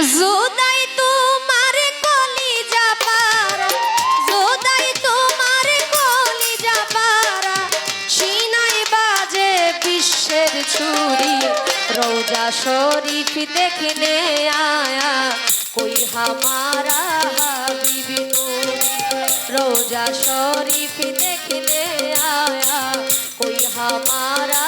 জুদাই তোমার কলি যাবারা জুদাই তোমার কলি যাবারা সিনাই বাজে বিশ্বের ছুরি, রোজা শরীফ দেখলে আয়া। কই হামারা হাবিবি রোজা শরীফ দেখলে আয়া। কই হামারা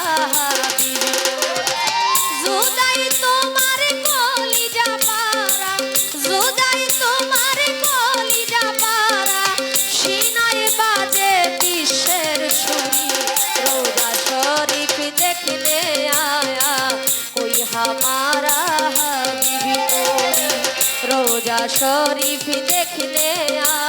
শরীফ দেখলে আ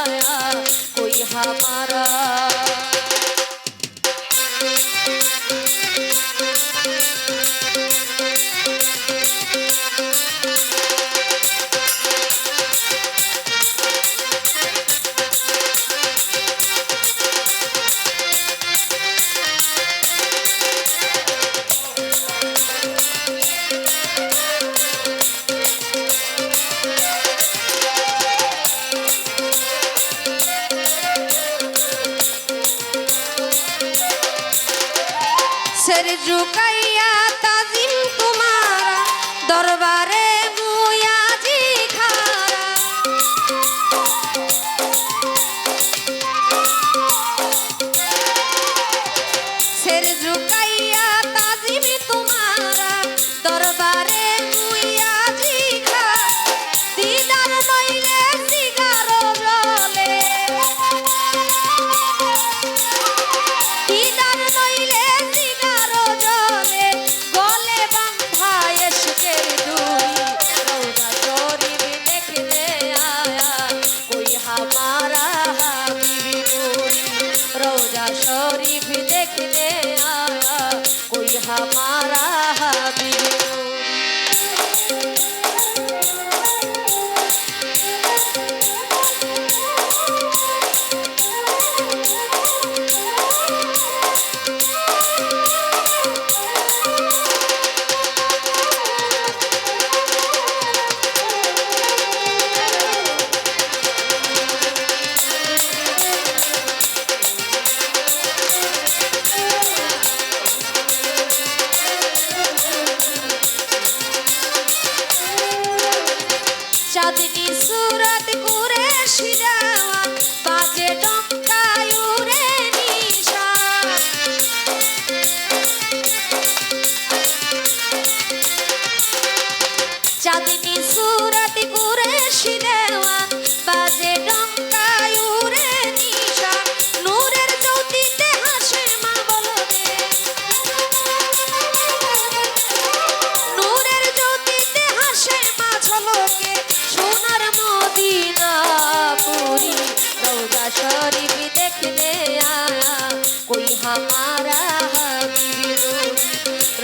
সের জুকাইয়া তাজিম তোমার দরবারে रोजा शरीफ देखने आया कोई हमारा हबीबी করে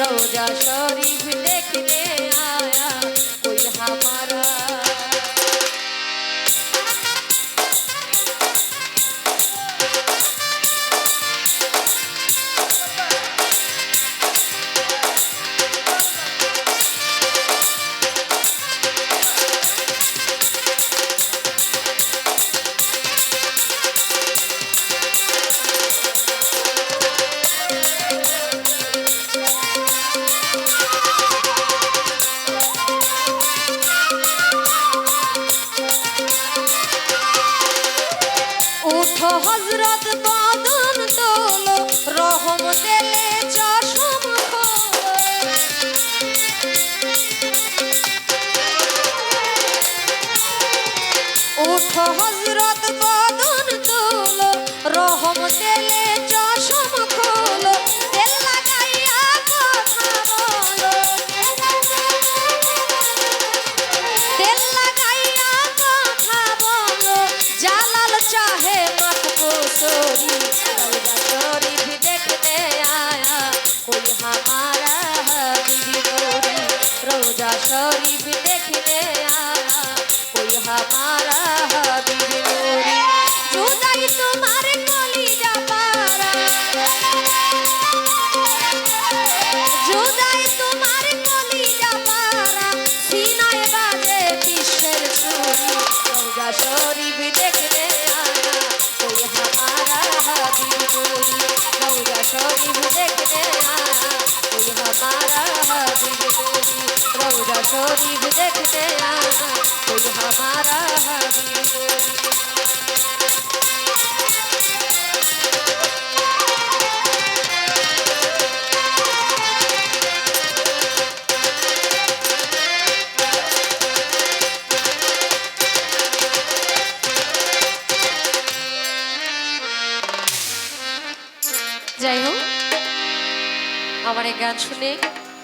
রোজা সব হজরত বদন তোলো রহম দেলে চশম খোলো। হজরত বদন তোলো রহম দেলে रोजा शरीफ देखने आया कोई हमारा हबीबी नूरी जुदाई तुम्हारे कलीजा पारा जुदाई तुम्हारे कलीजा पारा सीनाए बाजे दूरी रौजा शरीफ देखने आया कोई हमारा हाजिर दूरी रौजा शरीफ देखने आया कोई हमारा हाजिर दूरी रौजा शरीफ देखने आया कोई हमारा हाजिर दूरी যাই হোক আমার এই গান শুনে